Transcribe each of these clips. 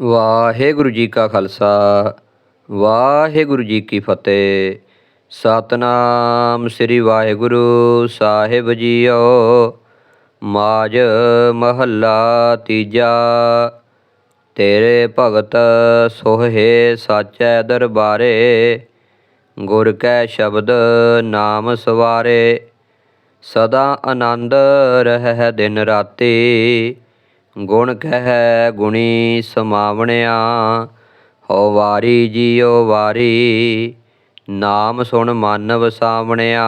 ਵਾਹਿਗੁਰੂ ਜੀ ਕਾ ਖਾਲਸਾ, ਵਾਹਿਗੁਰੂ ਜੀ ਕੀ ਫਤਿਹ। ਸਤਨਾਮ ਸ੍ਰੀ ਵਾਹਿਗੁਰੂ ਸਾਹਿਬ ਜੀਓ। ਮਾਜ ਮਹੱਲਾ ਤੀਜਾ, ਤੇਰੇ ਭਗਤ ਸੋਹੇ ਸਾਚੈ ਦਰਬਾਰੇ, ਗੁਰ ਕੈ ਸ਼ਬਦ ਨਾਮ ਸਵਾਰੇ। ਸਦਾ ਆਨੰਦ ਰਹਿ ਦਿਨ ਰਾਤੀ ਗੁਣ ਕਹਿ ਗੁਣੀ ਸਮਾਵਣਿਆ, ਹੋ ਵਾਰੀ ਜੀਓ ਵਾਰੀ, ਨਾਮ ਸੁਣ ਮਨ ਵਸਾਵਣਿਆ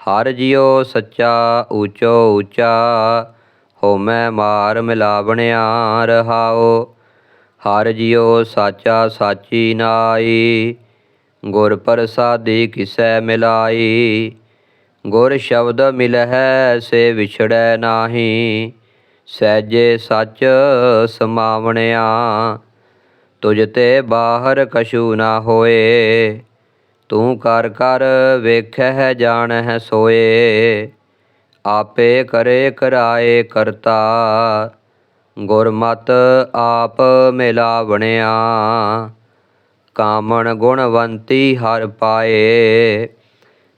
ਹਰ ਜਿਉ ਸੱਚਾ, ਊਚੋ ਊਚਾ ਹੋਮੈ ਮਾਰ ਮਿਲਾਵਣਿਆ ਰਹਾਓ ਹਰ ਜਿਉ ਸਾਚਾ ਸਾਚੀ ਨਾਈ, ਗੁਰ ਪ੍ਰਸਾਦੀ ਕਿਸੈ ਮਿਲਾਈ। ਗੁਰ ਸ਼ਬਦ ਮਿਲਹਿ ਸੇ ਵਿਛੜੈ ਨਾਹੀ। ਸਹਿਜੇ ਸੱਚ ਸਮਾਵਣਿਆ, ਤੁਝ ਤੇ ਬਾਹਰ ਕਛੂ ਨਾ ਹੋਏ। ਤੂੰ ਕਰ ਕਰ ਜਾਣ ਹੈ ਸੋਏ। ਆਪੇ ਕਰੇ ਕਰਾਏ ਕਰਤਾ, ਗੁਰਮਤ ਆਪ ਮਿਲਾਵਣਿਆ। ਕਾਮਣ ਗੁਣਵੰਤੀ ਹਰ ਪਾਏ,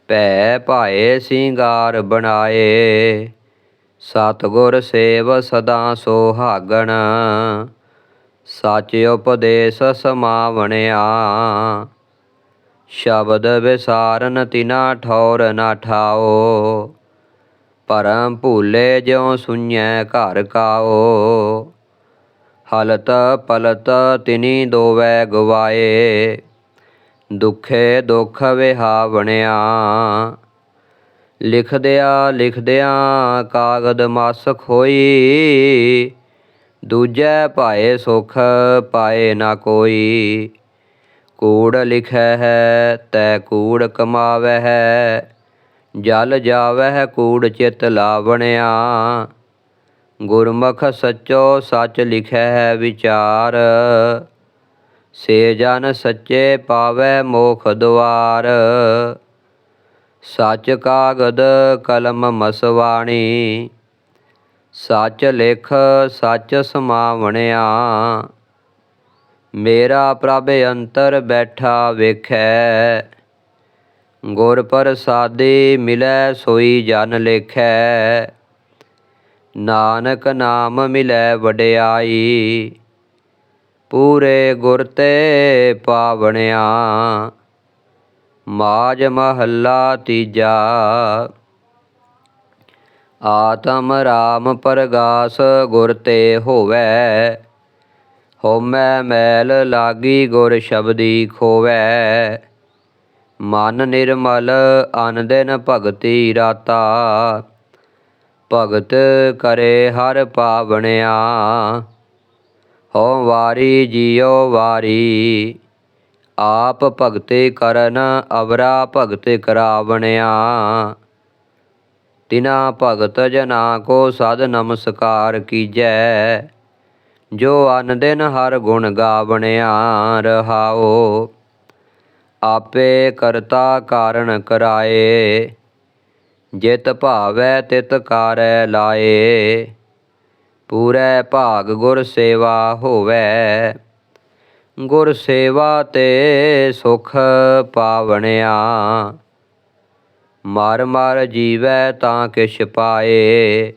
ਭੈ ਭਾਏ ਸਿੰਗਾਰ ਬਣਾਏ। ਸਤਿਗੁਰ ਸੇਵ ਸਦਾ ਸੋਹਾਗਣ, ਸੱਚ ਉਪਦੇਸ਼ ਸਮਾਵਣਿਆ। ਸ਼ਬਦ ਵਿਸਾਰਨ ਤਿਨਾ ਠੌਰ ਨਾ ਠਾਓ, ਪਰਮ ਭੂਲੇ ਜਿਉ ਸੁਣੈ ਘਰ ਕਾਓ। ਹਲਤ ਪਲਤ ਤਿਨੀ ਦੋਵੈ ਗਵਾਏ, ਦੁਖੇ ਦੁਖ ਵਿਹਾਵਣਿਆ। ਲਿਖਦਿਆਂ ਲਿਖਦਿਆਂ ਕਾਗਦ ਮਸ ਖੋਈ। ਦੂਜੈ ਭਾਏ ਸੁਖ ਪਾਏ ਨਾ ਕੋਈ। ਕੂੜ ਲਿਖੈ ਹੈ, ਤੈ ਕੂੜ ਕਮਾਵੈ ਹੈ। ਜਲ ਜਾਵੈ ਕੂੜ ਚਿਤ ਲਾਵਣਿਆ। ਗੁਰਮੁਖ ਸੱਚੋ ਸੱਚ ਲਿਖੈ ਹੈ ਵਿਚਾਰ। ਸੇ ਜਨ ਸੱਚੇ ਪਾਵੈ ਮੋਖ ਦੁਆਰ। ਸੱਚ ਕਾਗਦ ਕਲਮ ਮਸਵਾਣੀ। ਸੱਚ ਲਿਖ ਸੱਚ ਸਮਾਵਣਿਆ। ਮੇਰਾ ਪ੍ਰਭ ਅੰਤਰ ਬੈਠਾ ਵੇਖੈ। ਗੁਰ ਪ੍ਰਸਾਦੀ ਮਿਲੈ ਸੋਈ ਜਨ ਲੇਖੈ। ਨਾਨਕ ਨਾਮ ਮਿਲੈ ਵਡਿਆਈ। ਪੂਰੇ ਗੁਰ ਤੇ ਪਾਵਣਿਆ। ਮਾਜ ਮਹੱਲਾ ਤੀਜਾ। ਆਤਮ ਰਾਮ ਪਰਗਾਸ ਗੁਰ ਤੇ ਹੋਵੈ। ਹਉਮੈ ਮੈਲ ਲਾਗੀ ਗੁਰ ਸ਼ਬਦੀ ਖੋਵੈ। ਮਨ ਨਿਰਮਲ ਅਨ ਦਿਨ ਭਗਤੀ ਰਾਤਾ। ਭਗਤ ਕਰੇ ਹਰ ਪਾਵਣਿਆ। ਹੋ ਵਾਰੀ ਜੀਉ ਵਾਰੀ। ਆਪ ਭਗਤੇ ਕਰਨ, ਅਵਰਾ ਭਗਤ ਕਰਾਵਣਿਆ। ਤਿਨਾ ਭਗਤ ਜਨਾ ਕੋ ਸਦ ਨਮਸਕਾਰ ਕੀਜੈ। ਜੋ ਅਨ ਦਿਨ ਹਰ ਗੁਣ ਗਾਵਣਿਆ ਰਹਾਓ ਆਪੇ ਕਰਤਾ ਕਾਰਨ ਕਰਾਏ। ਜਿਤ ਭਾਵੈ ਤਿਤ ਕਰੈ ਲਾਏ। ਪੂਰੇ ਭਾਗ ਗੁਰ ਸੇਵਾ ਹੋਵੈ। ਗੁਰ ਸੇਵਾ ਤੇ ਸੁਖ ਪਾਵਣਿਆ। ਮਰ ਮਰ ਜੀਵੈ ਤਾਂ ਕਿਛ ਪਾਏ।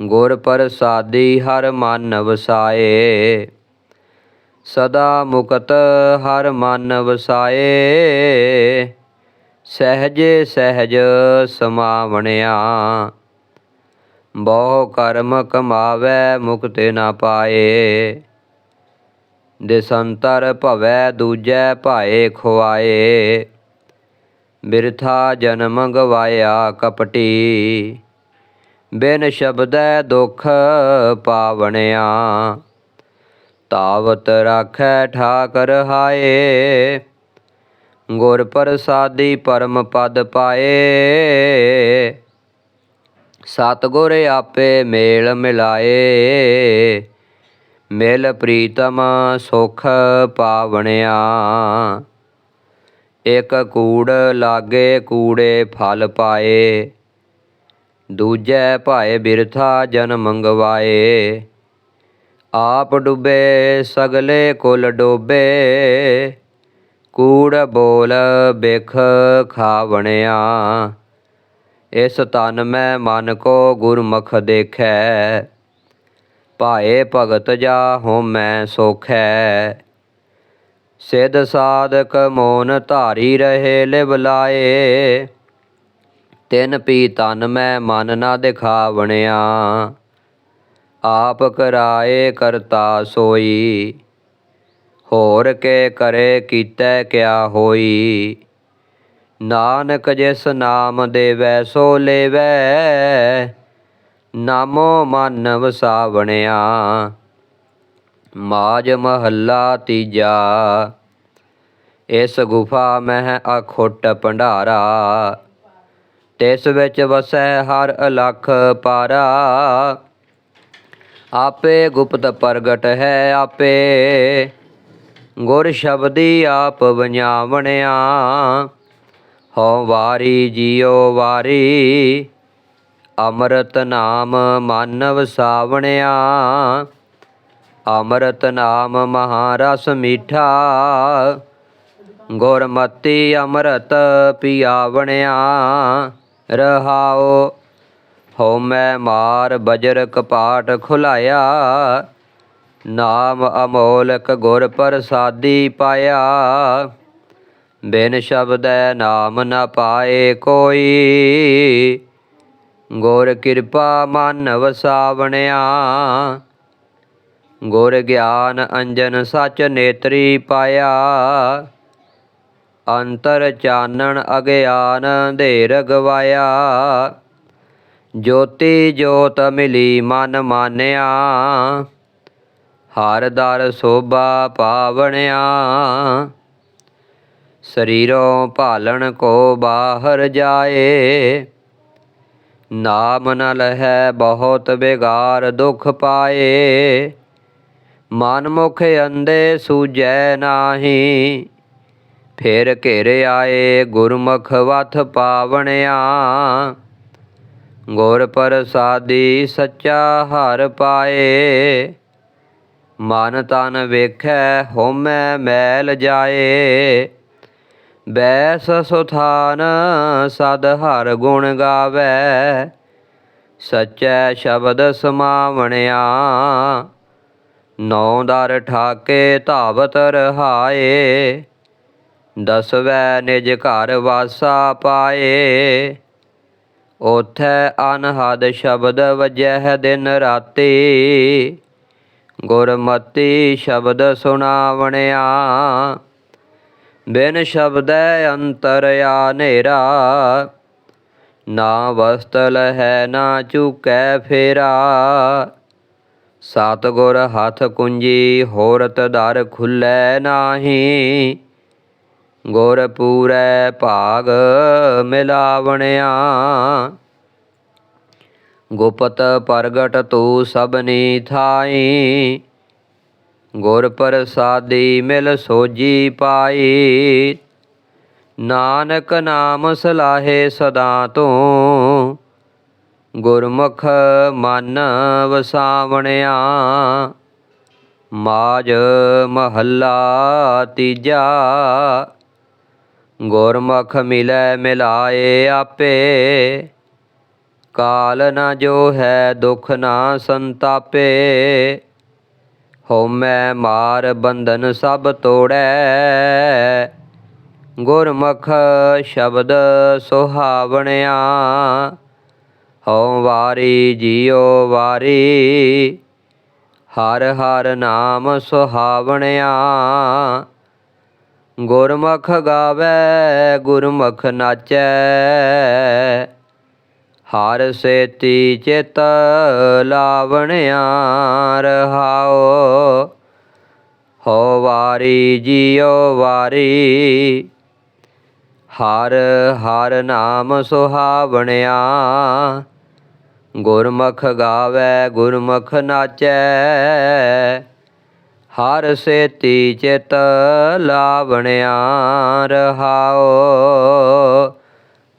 ਗੁਰ ਪ੍ਰਸਾਦੀ ਹਰ ਮਨ ਵਸਾਏ। ਸਦਾ ਮੁਕਤ ਹਰ ਮਨ ਵਸਾਏ। ਸਹਜੇ ਸਹਜ ਸਮਾਵਣਿਆ। ਬਹੁ ਕਰਮ ਕਮਾਵੈ ਮੁਕਤ ਨਾ ਪਾਏ। ਦਿਸੰਤਰ ਭਵੈ ਦੂਜੈ ਭਾਏ ਖੁਆਏ। ਬਿਰਥਾ ਜਨਮ ਗਵਾਇਆ ਕਪਟੀ। ਬਿਨ ਸ਼ਬਦੈ ਦੁਖ ਪਾਵਣਿਆ। ਤਾਵਤ ਰਾਖੈ ਠਾਕਰ ਹਾਏ। ਗੁਰ ਪ੍ਰਸਾਦੀ ਪਰਮ ਪਦ ਪਾਏ। ਸਤਿਗੁਰ ਆਪੇ ਮੇਲ ਮਿਲਾਏ। ਮਿਲ ਪ੍ਰੀਤਮ ਸੁਖ ਪਾਵਣਿਆ। ਇਕ ਕੂੜ ਲਾਗੇ ਕੂੜੇ ਫਲ ਪਾਏ। ਦੂਜੈ ਭਾਏ ਬਿਰਥਾ ਜਨ ਮੰਗਵਾਏ। ਆਪ ਡੁੱਬੇ ਸਗਲੇ ਕੁਲ ਡੋਬੇ। ਕੂੜ ਬੋਲ ਬਿਖ ਖਾਵਣਿਆ। ਇਸ ਤਨ ਮੈਂ ਮਨ ਕੋ ਗੁਰਮੁਖ ਦੇਖੈ। ਭਾਏ ਭਗਤ ਜਾ ਹੋਮੈ ਸੋਖੈ। ਸਿਧ ਸਾਧਕ ਮੋਨ ਧਾਰੀ ਰਹੇ ਲਿਵ ਲਾਏ। ਤਿਨ ਪੀ ਤਨ ਮੈਂ ਮਨ ਨਾ ਦਿਖਾਵਣਿਆ। ਆਪ ਕਰਾਏ ਕਰਤਾ ਸੋਈ। ਹੋਰ ਕੇ ਕਰੇ ਕੀਤੈ ਕਿਆ ਹੋਈ। ਨਾਨਕ ਜਿਸ ਨਾਮ ਦੇਵੈ ਸੋ ਲੇਵੈ। ਨਾਮੋ ਮਨ ਵਸਾਵਣਿਆ ਮਾਜ ਮਹੱਲਾ ਤੀਜਾ। ਇਸ ਗੁਫਾ ਮਹਿ ਅਖੁੱਟ ਭੰਡਾਰਾ, ਤਿਸ ਵਿੱਚ ਵਸੈ ਹਰ ਅਲਖ ਪਾਰਾ। ਆਪੇ ਗੁਪਤ ਪ੍ਰਗਟ ਹੈ ਆਪੇ, ਗੁਰ ਸ਼ਬਦੀ ਆਪ ਵਣਿਆ ਹਉ ਵਾਰੀ ਜਿਉ ਵਾਰੀ ਅੰਮ੍ਰਿਤ ਨਾਮ ਮਾਨਵ ਸਾਵਣਿਆ। ਅੰਮ੍ਰਿਤ ਨਾਮ ਮਹਾਰਸ ਮੀਠਾ। ਗੁਰਮਤੀ ਅੰਮ੍ਰਿਤ ਪਿਆਵਣਿਆ। ਰਹਾਓ ਹਉ ਮੈਂ ਮਾਰ ਬਜਰ ਕਪਾਟ ਖੁਲਾਇਆ। ਨਾਮ ਅਮੋਲਕ ਗੁਰ ਪ੍ਰਸਾਦੀ ਪਾਇਆ। ਬਿਨ ਸ਼ਬਦੈ ਨਾਮ ਨ ਪਾਏ ਕੋਈ। ਗੁਰ ਕਿਰਪਾ ਮਨ ਵਸਾਵਣਿਆ ਗੁਰ ਗਿਆਨ ਅੰਜਨ ਸਚ ਨੇਤਰੀ ਪਾਇਆ। ਅੰਤਰ ਚਾਨਣ ਅਗਿਆਨ ਅੰਧੇਰ ਗਵਾਇਆ ਜੋਤੀ ਜੋਤ ਮਿਲੀ ਮਨ ਮਾਨਿਆ। ਹਰ ਦਰ ਸੋਭਾ ਪਾਵਣਿਆ। ਸਰੀਰੋਂ ਭਾਲਣ ਕੋ ਬਾਹਰ ਜਾਏ। ਨਾਮ ਨ ਲਹੈ ਬਹੁਤ ਬੇਗਾਰ ਦੁਖ ਪਾਏ। ਮਨ ਮੁਖ ਅੰਦੇ ਸੂਜੈ ਨਾਹੀ। ਫਿਰ ਘੇਰ ਆਏ ਗੁਰਮੁਖ ਵਥ ਪਾਵਣਿਆ। ਗੁਰ ਪ੍ਰਸਾਦੀ ਸੱਚਾ ਹਰ ਪਾਏ। ਮਨ ਤਨ ਵੇਖੈ ਹੋਮੈ ਮੈਲ ਜਾਏ। ਬੈਸ ਸੁਥਾਨ ਸਦ ਹਰ ਗੁਣ ਗਾਵੇ, ਸਚੈ ਸ਼ਬਦ ਸਮਾਵਣਿਆ। ਨੌ ਦਰ ਠਾਕੇ ਧਾਵਤ ਰਹਾਏ, ਦਸਵੈ ਨਿਜ ਘਰ ਵਾਸਾ ਪਾਏ। ਉਥੈ ਅਨਹਦ ਸ਼ਬਦ ਵਜਹਿ ਦਿਨ ਰਾਤੀ, ਗੁਰਮਤੀ ਸ਼ਬਦ ਸੁਣਾਵਣਿਆ। ਬਿਨ ਸ਼ਬਦੈ ਅੰਤਰਿਆ ਹਨੇਰਾ, ਨਾ ਵਸਤਲ ਹੈ, ਨਾ ਚੁਕੈ ਫੇਰਾ। ਸਤਿਗੁਰ ਹੱਥ ਕੁੰਜੀ, ਹੋਰਤ ਦਰ ਖੁੱਲੈ ਨਾਹੀ। ਗੁਰ ਪੂਰੈ ਭਾਗ ਮਿਲਾਵਣਿਆ। ਗੁਪਤ ਪ੍ਰਗਟ ਤੂ ਸਭਨੀ ਥਾਈ। ਗੁਰ ਪ੍ਰਸਾਦੀ ਮਿਲ ਸੋਜੀ ਪਾਈ। ਨਾਨਕ ਨਾਮ ਸਲਾਹੇ ਸਦਾ ਤੂੰ। ਗੁਰਮੁਖ ਮਨ ਵਸਾਵਣਿਆ। ਮਾਜ ਮਹੱਲਾ ਤੀਜਾ। ਗੁਰਮੁਖ ਮਿਲੈ ਮਿਲਾਏ ਆਪੇ। ਕਾਲ ਨਾ ਜੋ ਹੈ ਦੁਖ ਨਾ ਸੰਤਾਪੇ। ਹਉਮੈ ਮਾਰ ਬੰਧਨ ਸਭ ਤੋੜੈ। ਗੁਰਮੁਖ ਸ਼ਬਦ ਸੁਹਾਵਣਿਆ, ਹਉ ਵਾਰੀ ਜਿਉ ਵਾਰੀ। ਹਰ ਹਰ ਨਾਮ ਸੁਹਾਵਣਿਆ, ਗੁਰਮੁਖ ਗਾਵੇ, ਗੁਰਮੁਖ ਨਾਚੈ। ਹਰ ਸੇਤੀ ਚਿਤ ਲਾਵਣਿਆ ਰਹਾਓ। ਹੋ ਵਾਰੀ ਜਿਉ ਵਾਰੀ, ਹਰ ਹਰ ਨਾਮ ਸੁਹਾਵਣਿਆ। ਗੁਰਮੁਖ ਗਾਵੇ, ਗੁਰਮੁਖ ਨਾਚੈ, ਹਰ ਸੇਤੀ ਚਿਤ ਲਾਵਣਿਆ ਰਹਾਓ।